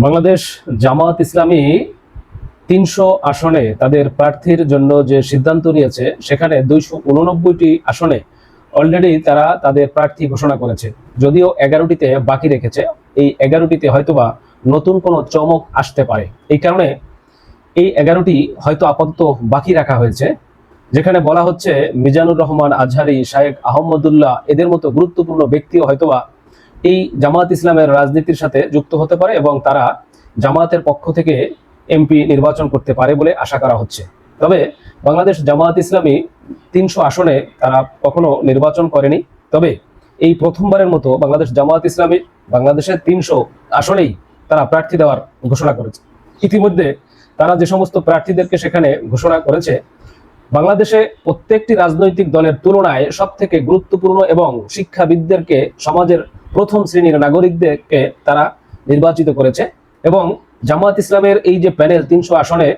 বাংলাদেশ জামাত ইসলামী তিনশো আসনে তাদের প্রার্থীর জন্য যে সিদ্ধান্ত নিয়েছে, সেখানে দুইশো উননব্বইটি আসনে অলরেডি তারা তাদের প্রার্থী ঘোষণা করেছে। যদিও এগারোটিতে বাকি রেখেছে, এই এগারোটিতে হয়তোবা নতুন কোনো চমক আসতে পারে। এই কারণে এই এগারোটি হয়তো আপাতত বাকি রাখা হয়েছে। যেখানে বলা হচ্ছে, মিজানুর রহমান, আজহারি শায়েক আহমদুল্লাহ, এদের মতো গুরুত্বপূর্ণ ব্যক্তিও হয়তোবা এই জামাত ইসলামের রাজনীতির সাথে যুক্ত হতে পারে এবং তারা জামাতের পক্ষ থেকে এমপি নির্বাচন করতে পারে বলে আশা করা হচ্ছে। তবে বাংলাদেশ জামাত ইসলামী তিনশো আসনে তারা কখনো নির্বাচন করেনি। তবে এই প্রথমবারের মতো বাংলাদেশ জামাত ইসলামী বাংলাদেশের তিনশো আসনেই তারা প্রার্থী দেওয়ার ঘোষণা করেছে। ইতিমধ্যে তারা যে সমস্ত প্রার্থীদেরকে সেখানে ঘোষণা করেছে, বাংলাদেশে প্রত্যেকটি রাজনৈতিক দলের তুলনায় সব থেকে গুরুত্বপূর্ণ এবং শিক্ষাবিদদেরকে সমাজের প্রথম শ্রেণির নাগরিকদেরকে তারা নির্বাচিত করেছে এবং জামাত ইসলামের এই যে প্যানেল তিনশো আসনে,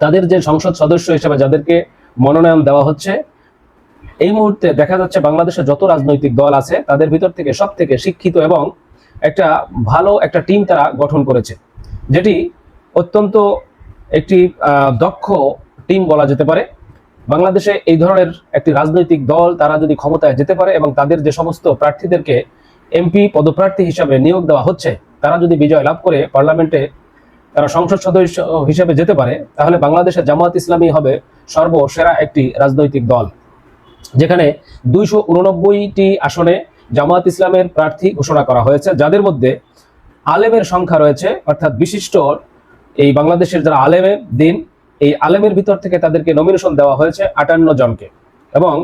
তাদের যে সংসদ সদস্য হিসেবে যাদেরকে মনোনয়ন দেওয়া হচ্ছে, এই মুহূর্তে দেখা যাচ্ছে বাংলাদেশে যত রাজনৈতিক দল আছে, তাদের ভিতর থেকে সব থেকে শিক্ষিত এবং একটা ভালো একটা টিম তারা গঠন করেছে, যেটি অত্যন্ত একটি দক্ষ টিম বলা যেতে পারে। বাংলাদেশে এই ধরনের একটি রাজনৈতিক দল তারা যদি ক্ষমতায় যেতে পারে এবং তাদের যে সমস্ত প্রার্থীদেরকে এমপি পদপ্রার্থী হিসাবে নিয়োগ দেওয়া হচ্ছে। তারা যদি বিজয় লাভ করে পার্লামেন্টে তারা সংসদ সদস্য হিসেবে যেতে পারে, তাহলে বাংলাদেশের জামাত ইসলামী হবে সর্বসেরা একটি রাজনৈতিক দল। যেখানে দুইশো উননব্বইটি আসনে জামাত ইসলামের প্রার্থী ঘোষণা করা হয়েছে, যাদের মধ্যে আলেমের সংখ্যা রয়েছে, অর্থাৎ বিশিষ্ট এই বাংলাদেশের যারা আলেমের দিন, এই আলেমের ভিতর থেকে তাদেরকে নমিনেশন দেওয়া হয়েছে আটান্ন জনকে। এবং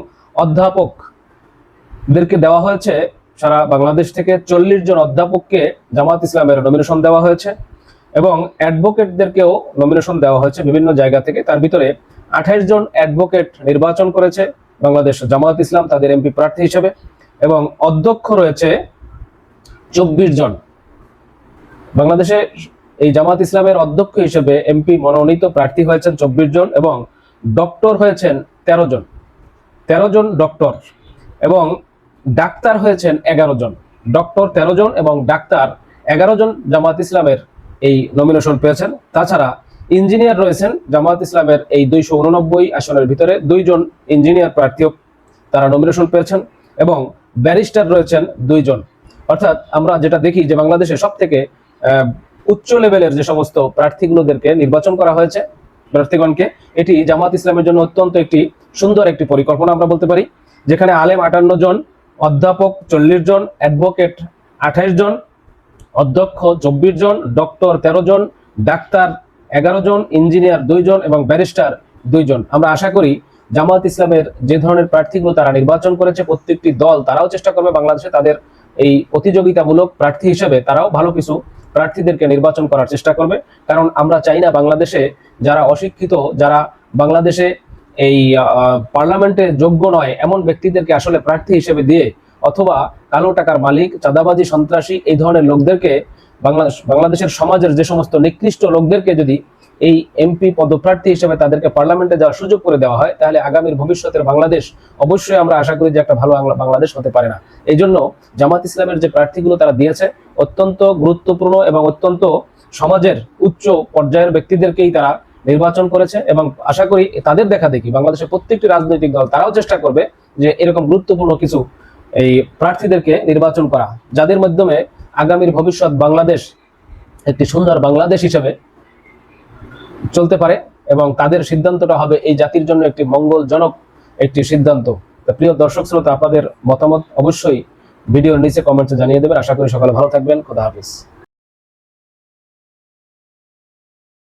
অধ্যাপকদেরকে দেওয়া হয়েছে সারা বাংলাদেশ থেকে চল্লিশ জন অধ্যাপককে জামাত ইসলামের নমিনেশন দেওয়া হয়েছে এবং অ্যাডভোকেটদেরকেও নমিনেশন দেওয়া হয়েছে বিভিন্ন জায়গা থেকে। তার ভিতরে আঠাইশ জন অ্যাডভোকেট নির্বাচন করেছে বাংলাদেশ জামাত ইসলাম, তাদের এমপি প্রার্থী হিসেবে এবং অধ্যক্ষ রয়েছে চব্বিশ জন। বাংলাদেশে এই জামাত ইসলামের অধ্যক্ষ হিসেবে এমপি মনোনীত প্রার্থী হয়েছেন চব্বিশ জন এবং ডক্টর হয়েছেন তেরো জন। তেরো জন ডক্টর এবং ডাক্তার হয়েছেন এগারো জন। ডক্টর তেরো জন এবং ডাক্তার এগারো জন জামাত ইসলামের এই নমিনেশন পেয়েছেন। তাছাড়া ইঞ্জিনিয়ার রয়েছেন জামাত ইসলামের এই দুইশো উননব্বই আসনের ভিতরে দুইজন ইঞ্জিনিয়ার প্রার্থীও তারা নমিনেশন পেয়েছেন এবং ব্যারিস্টার রয়েছেন দুইজন। অর্থাৎ আমরা যেটা দেখি যে বাংলাদেশে সব থেকে উচ্চ লেভেলের যে সমস্ত প্রার্থীগুলোদেরকে নির্বাচন করা হয়েছে, প্রার্থীগণকে, এটি জামাত ইসলামের জন্য অত্যন্ত একটি সুন্দর একটি পরিকল্পনা আমরা বলতে পারি। যেখানে আলেম আটান্ন জন অধ্যাপক চল্লিশ জন অ্যাডভোকেট আঠাইশ জন, অধ্যক্ষ চব্বিশ জন ডক্টর তেরো জন, ডাক্তার এগারো জন ইঞ্জিনিয়ার দুইজন এবং ব্যারিস্টার দুইজন আমরা আশা করি জামাত ইসলামের যে ধরনের প্রার্থীগুলো তারা নির্বাচন করেছে, প্রত্যেকটি দল তারাও চেষ্টা করবে বাংলাদেশে তাদের এই প্রতিযোগিতামূলক প্রার্থী হিসেবে তারাও ভালো কিছু প্রার্থীদেরকে নির্বাচন করার চেষ্টা করবে। কারণ আমরা চাই না বাংলাদেশে যারা অশিক্ষিত, যারা বাংলাদেশে এই পার্লামেন্টে যোগ্য নয় এমন ব্যক্তিদেরকে আসলে প্রার্থী হিসেবে দিয়ে অথবা কালো টাকার মালিক, চাঁদাবাজি, সন্ত্রাসী এই ধরনের লোকদেরকে বাংলাদেশ, বাংলাদেশের সমাজের যে সমস্ত নিকৃষ্ট লোকদেরকে যদি এই এমপি পদপ্রার্থী হিসেবে তাদেরকে পার্লামেন্টে যাওয়ার সুযোগ করে দেওয়া হয়, তাহলে আগামীর ভবিষ্যতের বাংলাদেশ অবশ্যই আমরা আশা করি যে একটা ভালো বাংলা- বাংলাদেশ হতে পারে না। এই জন্য জামাত ইসলামের যে প্রার্থীগুলো তারা দিয়েছে, অত্যন্ত গুরুত্বপূর্ণ এবং অত্যন্ত সমাজের উচ্চ পর্যায়ের ব্যক্তিদেরকেই তারা নির্বাচন করেছে এবং আশা করি তাদের দেখা দেখি বাংলাদেশের প্রত্যেকটি রাজনৈতিক দল তারাও চেষ্টা করবে যে এরকম গুরুত্বপূর্ণ কিছু এই প্রার্থীদেরকে নির্বাচন করা, যাদের মাধ্যমে আগামীর ভবিষ্যৎ বাংলাদেশ একটি সুন্দর বাংলাদেশ হিসেবে চলতে পারে এবং তাদের সিদ্ধান্তটা হবে এই জাতির জন্য একটি মঙ্গলজনক একটি সিদ্ধান্ত। প্রিয় দর্শক শ্রোতা, আপনাদের মতামত অবশ্যই ভিডিওর নিচে কমেন্টে জানিয়ে দেবেন। আশা করি সকালে ভালো থাকবেন। খোদা হাফিজ।